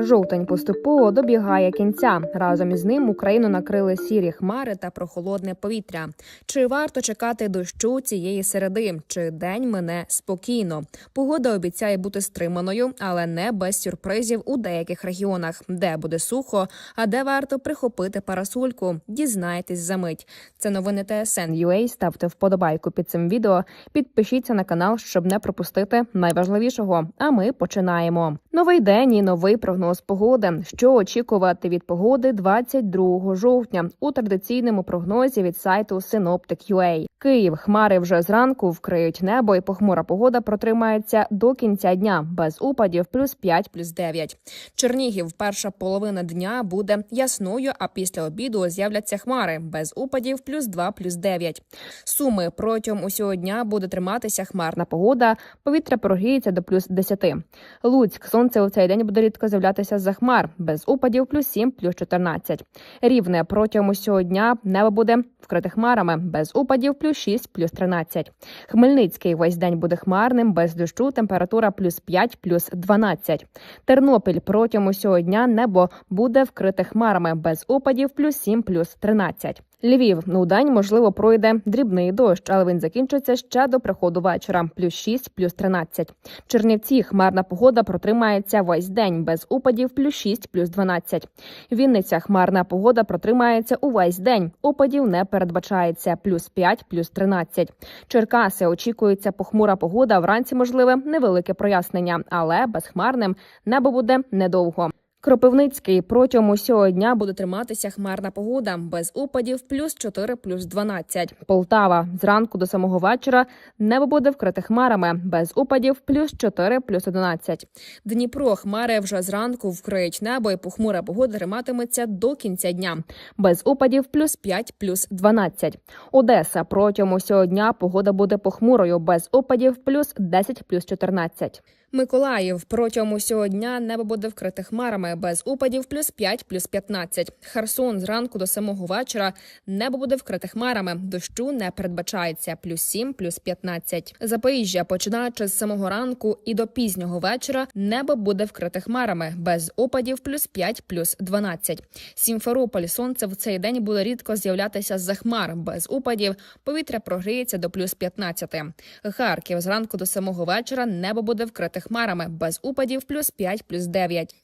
Жовтень поступово добігає кінця. Разом із ним Україну накрили сірі хмари та прохолодне повітря. Чи варто чекати дощу цієї середи? Чи день мине спокійно? Погода обіцяє бути стриманою, але не без сюрпризів у деяких регіонах, де буде сухо, а де варто прихопити парасольку. Дізнайтесь за мить. Це новини ТСН UA. Ставте вподобайку під цим відео. Підпишіться на канал, щоб не пропустити найважливішого. А ми починаємо. Новий день і новий прогноз погоди. Що очікувати від погоди 22 жовтня у традиційному прогнозі від сайту Synoptic.ua. Київ хмари вже зранку вкриють небо, і похмура погода протримається до кінця дня без упадів плюс 5, плюс 9. Чернігів перша половина дня буде ясною, а після обіду з'являться хмари без упадів плюс 2, плюс 9. Суми протягом усього дня буде триматися хмарна погода. Повітря прогріється до плюс 10. Луцьк сонце у цей день буде рідко з'являтися за хмар без упадів плюс 7, плюс 14. Рівне протягом усього дня небо буде вкрите хмарами без упадів плюс 6, плюс 13. Хмельницький весь день буде хмарним без дощу. Температура плюс 5, плюс 12. Тернопіль протягом усього дня небо буде вкрите хмарами без опадів плюс 7, плюс 13. Львів ну день можливо пройде дрібний дощ, але він закінчиться ще до приходу вечора. Плюс 6, плюс 13. Чернівці хмарна погода протримається весь день без упадів плюс 6, плюс 12. Вінниця хмарна погода протримається увесь день. Опадів не передбачається плюс 5, плюс 13. Черкаси очікується похмура погода. Вранці можливе невелике прояснення, але безхмарним небо буде недовго. Кропивницький протягом усього дня буде триматися хмарна погода без опадів плюс 4, плюс 12. Полтава зранку до самого вечора небо буде вкрите хмарами без опадів плюс 4, плюс 11. Дніпро хмари вже зранку вкриють небо і похмура погода триматиметься до кінця дня без опадів плюс 5, плюс 12. Одеса протягом усього дня погода буде похмурою без опадів плюс 10, плюс 14. Миколаїв протягом усього дня небо буде вкрите хмарами без упадів плюс 5, плюс 15. Херсон зранку до самого вечора небо буде вкрите хмарами. Дощу не передбачається плюс 7, плюс 15. Запоріжжя, починаючи з самого ранку і до пізнього вечора, небо буде вкрите хмарами без опадів плюс 5, плюс 12. Сімферополь сонце в цей день буде рідко з'являтися з-за хмар без упадів. Повітря прогріється до плюс 15. Харків зранку до самого вечора небо буде вкрите хмарами без упадів плюс 5, плюс 9.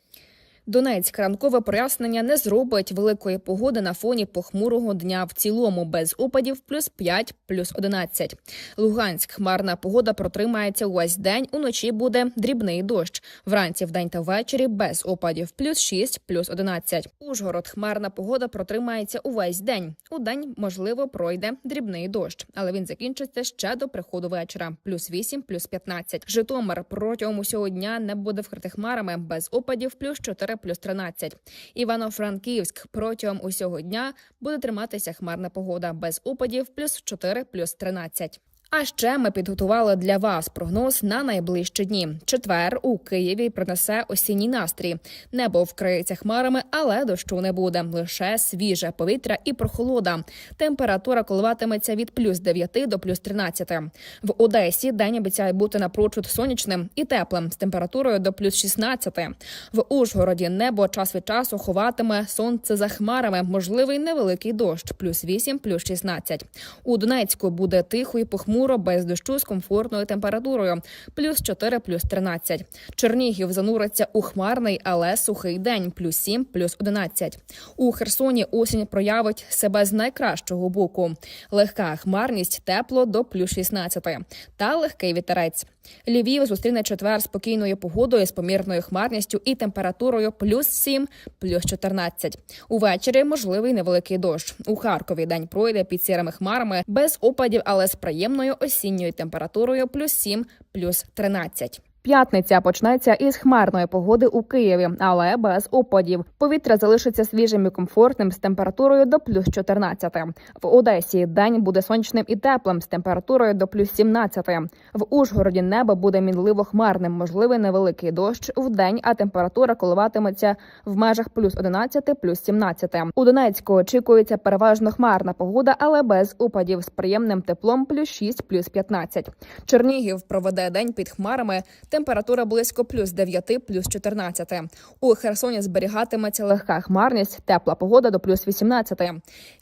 Донецьк ранкове прояснення не зробить великої погоди на фоні похмурого дня в цілому без опадів плюс 5, плюс 11. Луганськ хмарна погода протримається увесь день. Уночі буде дрібний дощ. Вранці вдень та ввечері без опадів плюс 6, плюс 11. Ужгород хмарна погода протримається увесь день. У день можливо пройде дрібний дощ, але він закінчиться ще до приходу вечора. Плюс 8, плюс 15. Житомир протягом усього дня не буде вкрити хмарами без опадів плюс 4, плюс 13. Івано-Франківськ протягом усього дня буде триматися хмарна погода без опадів плюс 4, плюс 13. А ще ми підготували для вас прогноз на найближчі дні. Четвер у Києві принесе осінній настрій. Небо вкриється хмарами, але дощу не буде. Лише свіже повітря і прохолода. Температура коливатиметься від плюс 9 до плюс 13. В Одесі день обіцяє бути напрочуд сонячним і теплим з температурою до плюс 16. В Ужгороді небо час від часу ховатиме сонце за хмарами. Можливий невеликий дощ плюс 8, плюс 16. У Донецьку буде тихо і похмуро без дощу з комфортною температурою плюс 4, плюс 13. Чернігів зануриться у хмарний, але сухий день плюс 7, плюс 11. У Херсоні осінь проявить себе з найкращого боку. Легка хмарність тепло до плюс 16 та легкий вітерець. Львів зустріне четвер спокійною погодою з помірною хмарністю і температурою плюс 7, плюс 14. Увечері можливий невеликий дощ. У Харкові день пройде під сірими хмарами без опадів, але з приємною осінньою температурою плюс 7, плюс 13. П'ятниця почнеться із хмарної погоди у Києві, але без опадів. Повітря залишиться свіжим і комфортним з температурою до плюс 14. В Одесі день буде сонячним і теплим з температурою до плюс 17. В Ужгороді небо буде мінливо хмарним, можливий невеликий дощ в день, а температура коливатиметься в межах плюс 11, плюс 17. У Донецьку очікується переважно хмарна погода, але без опадів з приємним теплом плюс 6, плюс 15. Чернігів проведе день під хмарами. Температура близько плюс 9, плюс 14. У Херсоні зберігатиметься легка хмарність, тепла погода до плюс 18.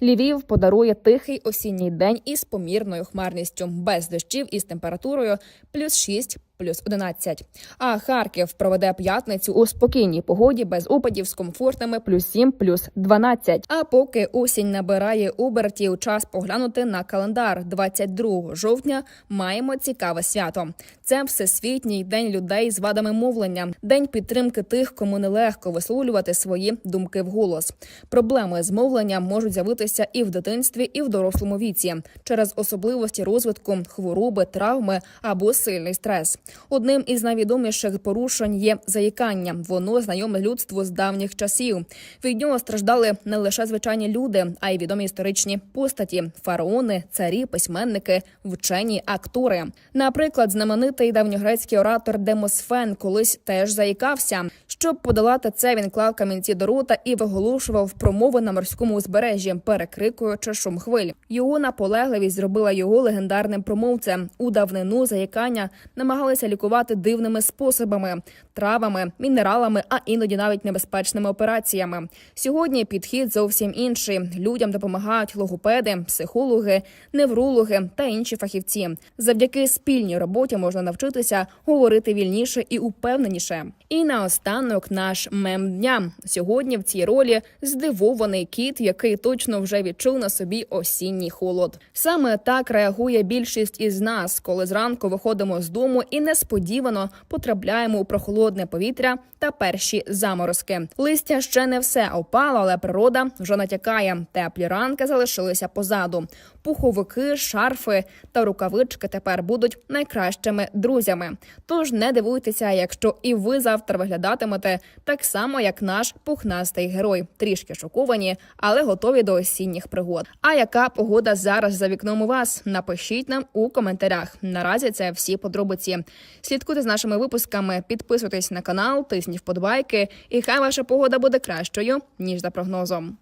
Львів подарує тихий осінній день із помірною хмарністю, без дощів із температурою плюс 6, плюс 11. А Харків проведе п'ятницю у спокійній погоді без опадів з комфортними плюс 7, плюс 12. А поки осінь набирає убертів, час поглянути на календар. 22 жовтня маємо цікаве свято. Це всесвітній день людей з вадами мовлення, день підтримки тих, кому нелегко висловлювати свої думки вголос. Проблеми з мовленням можуть з'явитися і в дитинстві, і в дорослому віці через особливості розвитку, хвороби, травми або сильний стрес. Одним із найвідоміших порушень є заїкання. Воно знайоме людству з давніх часів. Від нього страждали не лише звичайні люди, а й відомі історичні постаті: фараони, царі, письменники, вчені, актори. Наприклад, знаменитий давньогрецький оратор Демосфен колись теж заїкався. Щоб подолати це, він клав камінці до рота і виголошував промови на морському узбережжі, перекрикуючи шум хвиль. Його наполегливість зробила його легендарним промовцем. У давнину заїкання намагалися лікувати дивними способами: травами, мінералами, а іноді навіть небезпечними операціями. Сьогодні підхід зовсім інший. Людям допомагають логопеди, психологи, неврологи та інші фахівці. Завдяки спільній роботі можна навчитися говорити вільніше і упевненіше. І наостанок наш мем дня сьогодні в цій ролі здивований кіт, який точно вже відчув на собі осінній холод. Саме так реагує більшість із нас, коли зранку виходимо з дому і несподівано потрапляємо у прохолодне повітря та перші заморозки. Листя ще не все опало, але природа вже натякає. Теплі ранки залишилися позаду. Пуховики, шарфи та рукавички тепер будуть найкращими друзями. Тож не дивуйтеся, якщо і ви завтра виглядатимете так само, як наш пухнастий герой, трішки шоковані, але готові до осінніх пригод. А яка погода зараз за вікном у вас? Напишіть нам у коментарях. Наразі це всі подробиці. Слідкуйте з нашими випусками, підписуйтесь на канал, тисніть вподобайки, і хай ваша погода буде кращою ніж за прогнозом.